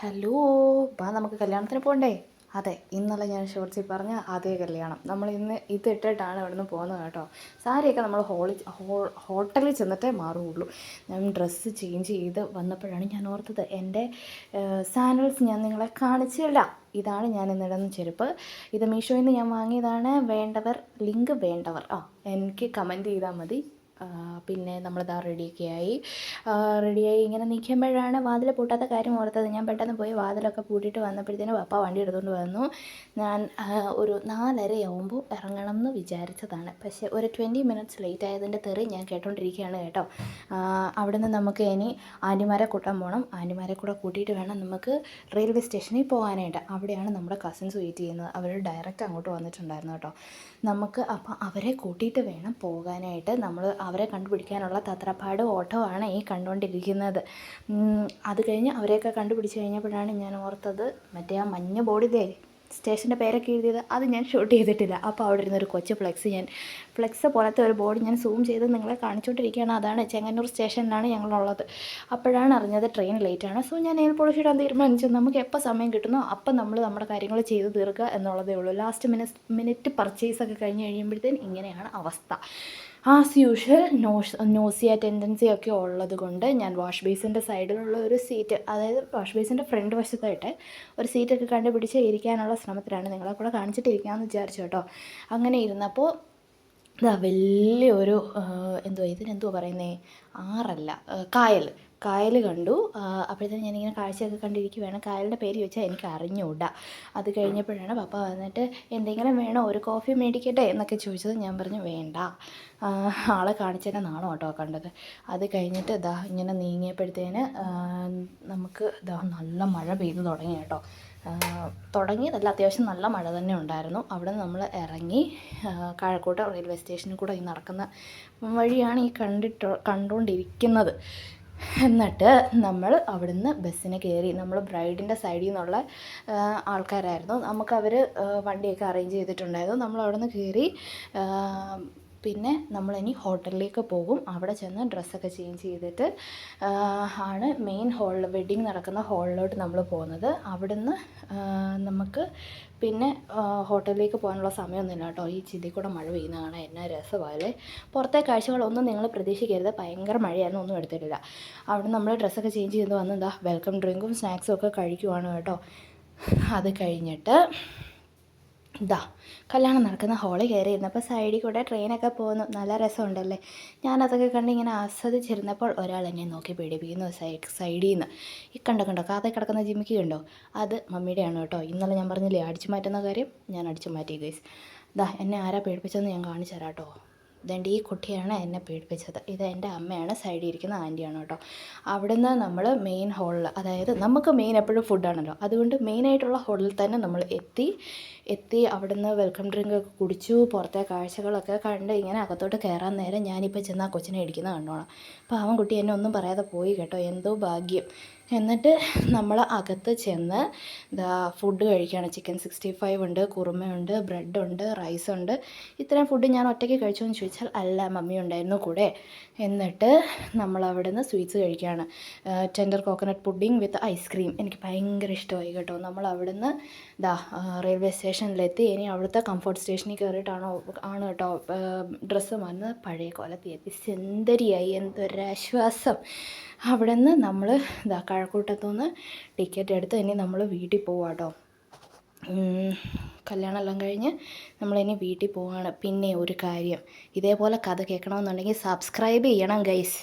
Hello വാ നമുക്ക് കല്യാണത്തിന് പോകണ്ടേ അതെ ഇന്നലെ ഞാൻ ഷോർട്സിൽ പറഞ്ഞ അതേ കല്യാണം. നമ്മൾ ഇന്ന് ഇത് ഇട്ടിട്ടാണ് ഇവിടുന്ന് പോകുന്നത് കേട്ടോ. സാരിയൊക്കെ നമ്മൾ ഹോളിൽ ഹോട്ടലിൽ ചെന്നിട്ടേ മാറുകയുള്ളൂ. ഞാൻ ഡ്രസ്സ് ചേഞ്ച് ചെയ്ത് വന്നപ്പോഴാണ് ഞാൻ ഓർത്തത് എന്റെ സാനൽസ് ഞാൻ നിങ്ങളെ കാണിച്ചില്ല ഇതാണ് ഞാൻ ഇന്നിടുന്ന ചെരുപ്പ്. ഇത് മീഷോയിൽ നിന്ന് ഞാൻ വാങ്ങിയതാണ് വേണ്ടവർ ലിങ്ക് വേണ്ടവർ. ആ എനിക്ക് കമന്റ് ചെയ്താൽ മതി. പിന്നെ നമ്മളിതാ റെഡിയൊക്കെ ആയി റെഡിയായി ഇങ്ങനെ നിൽക്കുമ്പോഴാണ് വാതിൽ പൂട്ടാത്ത കാര്യം ഓർത്തത്. ഞാൻ പെട്ടെന്ന് പോയി വാതിലൊക്കെ പൂട്ടിയിട്ട് വന്നപ്പോഴത്തേനും പപ്പ വണ്ടി എടുത്തുകൊണ്ട് വന്നു. ഞാൻ ഒരു നാലരയാവുമ്പോൾ ഇറങ്ങണം എന്ന് വിചാരിച്ചതാണ്. പക്ഷേ ഒരു ട്വന്റി മിനിറ്റ്സ് ലേറ്റ് ആയതിന്റെ തെറി ഞാൻ കേട്ടോണ്ടിരിക്കുകയാണ് കേട്ടോ. അവിടുന്ന് നമുക്ക് ഇനി ആന്റിമാരെ കൂട്ടാൻ പോകണം ആന്റിമാരെ കൂടെ കൂട്ടിയിട്ട് വേണം നമുക്ക് റെയിൽവേ സ്റ്റേഷനിൽ പോകാനായിട്ട്. അവിടെയാണ് നമ്മുടെ കസിൻസ് വെയിറ്റ് ചെയ്യുന്നത്. അവർ ഡയറക്റ്റ് അങ്ങോട്ട് വന്നിട്ടുണ്ടായിരുന്നു കേട്ടോ. നമുക്ക് അപ്പം അവരെ കൂട്ടിയിട്ട് വേണം പോകാനായിട്ട്. നമ്മൾ അവരെ കണ്ടുപിടിക്കാനുള്ള തത്രപ്പാട് ഓട്ടമാണ് ഈ കണ്ടുകൊണ്ടിരിക്കുന്നത്. അത് കഴിഞ്ഞ് അവരെയൊക്കെ കണ്ടുപിടിച്ച് കഴിഞ്ഞപ്പോഴാണ് ഞാൻ ഓർത്തത് മറ്റേ ആ മഞ്ഞ ബോർഡിലേ സ്റ്റേഷന്റെ പേരൊക്കെ എഴുതിയത് അത് ഞാൻ ഷൂട്ട് ചെയ്തിട്ടില്ല. അപ്പോൾ അവിടെ ഇരുന്നൊരു കൊച്ചു ഫ്ലെക്സ് ഞാൻ ഫ്ലെക്സ് പോലത്തെ ഒരു ബോർഡ് ഞാൻ സൂം ചെയ്ത് നിങ്ങളെ കാണിച്ചുകൊണ്ടിരിക്കുകയാണ്. അതാണ് ചെങ്ങന്നൂർ സ്റ്റേഷനിലാണ് ഞങ്ങളുള്ളത്. അപ്പോഴാണ് അറിഞ്ഞത് ട്രെയിൻ ലേറ്റാണ്. സോ ഞാൻ നെയിൽ പോളിഷ് ഇടാൻ തീരുമാനിച്ചു. നമുക്ക് എപ്പോൾ സമയം കിട്ടുന്നോ അപ്പം നമ്മൾ നമ്മുടെ കാര്യങ്ങൾ ചെയ്ത് തീർക്കുക എന്നുള്ളതേ ഉള്ളൂ. ലാസ്റ്റ് മിനിറ്റ് മിനിറ്റ് പർച്ചേസ് ഒക്കെ കഴിഞ്ഞ് കഴിയുമ്പോഴത്തേന് ഇങ്ങനെയാണ് അവസ്ഥ. As usual nose nausea tendency ഒക്കെ ഉള്ളത് കൊണ്ട് ഞാൻ വാഷ് ബേസിന്റെ സൈഡിലുള്ള ഒരു സീറ്റ് അതായത് വാഷ് ബേസിന്റെ ഫ്രണ്ട് വശത്തായിട്ട് ഒരു സീറ്റൊക്കെ കണ്ടുപിടിച്ച് ഇരിക്കാനുള്ള ശ്രമത്തിലാണ് നിങ്ങളെ കൂടെ കാണിച്ചിട്ടിരിക്കാമെന്ന് വിചാരിച്ചു കേട്ടോ. അങ്ങനെ ഇരുന്നപ്പോൾ ഇതാ വലിയൊരു എന്തുവാ ഇതിനെന്തുവാ പറയുന്നേ? ആറല്ല കായൽ. കായൽ കണ്ടു. അപ്പോഴത്തേനും ഞാനിങ്ങനെ കാഴ്ചയൊക്കെ കണ്ടിരിക്കുവാണ്. കായലിന്റെ പേര് ചോദിച്ചാൽ എനിക്ക് അറിഞ്ഞുകൂടാ അത് കഴിഞ്ഞപ്പോഴാണ് പപ്പ വന്നിട്ട് എന്തെങ്കിലും വേണോ? ഒരു കോഫി മേടിക്കട്ടെ എന്നൊക്കെ ചോദിച്ചത് ഞാൻ പറഞ്ഞു വേണ്ട. ആളെ കാണിച്ചതിന്റെ നാണോ കേട്ടോ കണ്ടത്. അത് കഴിഞ്ഞിട്ട് ഇതാ ഇങ്ങനെ നീങ്ങിയപ്പോഴത്തേന് നമുക്ക് ഇതാ നല്ല മഴ പെയ്തു തുടങ്ങി കേട്ടോ. തുടങ്ങിയതല്ല അത്യാവശ്യം നല്ല മഴ തന്നെ ഉണ്ടായിരുന്നു. അവിടെ നമ്മൾ ഇറങ്ങി കഴക്കൂട്ട റെയിൽവേ സ്റ്റേഷനിൽ കൂടെ ഈ നടക്കുന്ന വഴിയാണ് ഈ കണ്ടിട്ട് കണ്ടുകൊണ്ടിരിക്കുന്നത്. എന്നിട്ട് നമ്മൾ അവിടുന്ന് ബസ്സിന് കയറി നമ്മൾ ബ്രൈഡിന്റെ സൈഡിൽ നിന്നുള്ള ആൾക്കാരായിരുന്നു. നമുക്ക് വണ്ടിയൊക്കെ അറേഞ്ച് ചെയ്തിട്ടുണ്ടായിരുന്നു. നമ്മൾ അവിടുന്ന് കയറി പിന്നെ നമ്മളിനി ഹോട്ടലിലേക്ക് പോകും. അവിടെ ചെന്ന് ഡ്രസ്സൊക്കെ ചേഞ്ച് ചെയ്തിട്ട് ആണ് മെയിൻ ഹാളിൽ വെഡ്ഡിങ് നടക്കുന്ന ഹാളിലോട്ട് നമ്മൾ പോകുന്നത്. അവിടുന്ന് നമുക്ക് പിന്നെ ഹോട്ടലിലേക്ക് പോകാനുള്ള സമയമൊന്നുമില്ല കേട്ടോ. ഈ ചിതി കൂടെ മഴ പെയ്യുന്ന കാണാൻ എന്നാ പുറത്തെ കാഴ്ചകളൊന്നും നിങ്ങൾ പ്രതീക്ഷിക്കരുത്. ഭയങ്കര മഴയായിരുന്നു ഒന്നും എടുത്തിട്ടില്ല. അവിടെ നമ്മൾ ഡ്രസ്സൊക്കെ ചേഞ്ച് ചെയ്ത് വന്ന് എന്താ വെൽക്കം ഡ്രിങ്കും സ്നാക്സും ഒക്കെ കഴിക്കുവാണ് കേട്ടോ. അത് കഴിഞ്ഞിട്ട് ഇതാ കല്യാണം നടക്കുന്ന ഹോളിൽ കയറി ഇരുന്നപ്പോൾ സൈഡിൽ കൂടെ ട്രെയിനൊക്കെ പോകുന്നു. നല്ല രസമുണ്ടല്ലേ? ഞാനതൊക്കെ കണ്ട് ഇങ്ങനെ ആസ്വദിച്ചിരുന്നപ്പോൾ ഒരാൾ എന്നെ നോക്കി പേടിപ്പിക്കുന്നു സൈഡ് സൈഡിൽ നിന്ന് ഈ കണ്ടോ കണ്ടോ കാതെ കിടക്കുന്ന ജിമിക്ക് കണ്ടോ? അത് മമ്മിയുടെയാണ് കേട്ടോ. ഇന്നലെ ഞാൻ പറഞ്ഞില്ലേ അടിച്ചു മാറ്റുന്ന കാര്യം ഞാൻ അടിച്ചു മാറ്റി ഗൈസ് ഇതാ എന്നെ ആരാ പേടിപ്പിച്ചതെന്ന് ഞാൻ കാണിച്ചു തരാം കേട്ടോ. ഇതേണ്ട ഈ കുട്ടിയാണ് എന്നെ പേടിപ്പിച്ചത്. ഇത് എന്റെ അമ്മയാണ് സൈഡിൽ ഇരിക്കുന്ന ആന്റിയാണ് കേട്ടോ. അവിടുന്ന് നമ്മൾ മെയിൻ ഹാളിൽ അതായത് നമുക്ക് മെയിൻ എപ്പോഴും ഫുഡാണല്ലോ അതുകൊണ്ട് മെയിനായിട്ടുള്ള ഹാളിൽ തന്നെ നമ്മൾ എത്തി എത്തി അവിടുന്ന് വെൽക്കം ഡ്രിങ്ക് ഒക്കെ കുടിച്ചു പുറത്തെ കാഴ്ചകളൊക്കെ കണ്ട് ഇങ്ങനെ അകത്തോട്ട് കയറാൻ നേരം ഞാനിപ്പോൾ ചെന്ന് ആ കൊച്ചിനെ ഇടിക്കുന്ന കണ്ടോണം പാവം കുട്ടി എന്നെ ഒന്നും പറയാതെ പോയി കേട്ടോ. എന്തോ ഭാഗ്യം. എന്നിട്ട് നമ്മൾ അകത്ത് ചെന്ന് ഇതാ ഫുഡ് കഴിക്കുകയാണ്. ചിക്കൻ സിക്സ്റ്റി ഫൈവ് ഉണ്ട് കുറുമയുണ്ട് ബ്രെഡുണ്ട് റൈസുണ്ട് ഇത്രയും ഫുഡ് ഞാൻ ഒറ്റയ്ക്ക് കഴിച്ചോ എന്ന് ചോദിച്ചാൽ അല്ല മമ്മി ഉണ്ടായിരുന്നു കൂടെ. എന്നിട്ട് നമ്മൾ അവിടെ നിന്ന് സ്വീറ്റ്സ് കഴിക്കുകയാണ് tender coconut pudding with ice cream എനിക്ക് ഭയങ്കര ഇഷ്ടമായി കേട്ടോ. നമ്മൾ അവിടെ നിന്ന് ദാ റെയിൽവേ സ്റ്റേഷനിലെത്തി ഇനി അവിടുത്തെ കംഫർട്ട് സ്റ്റേഷനിൽ കയറിയിട്ടാണോ ആണ് കേട്ടോ ഡ്രസ്സ് വന്ന് പഴയ കൊലത്തി എത്തി എന്തൊരാശ്വാസം. അവിടെ നിന്ന് നമ്മൾ ഇതാ കഴക്കൂട്ടത്തുനിന്ന് ടിക്കറ്റ് എടുത്ത് ഇനി നമ്മൾ വീട്ടിൽ പോവാം കേട്ടോ കല്യാണമെല്ലാം കഴിഞ്ഞ് നമ്മളിനി വീട്ടിൽ പോവാണ്. പിന്നെ ഒരു കാര്യം ഇതേപോലെ കഥ കേൾക്കണമെന്നുണ്ടെങ്കിൽ സബ്സ്ക്രൈബ് ചെയ്യണം ഗൈസ്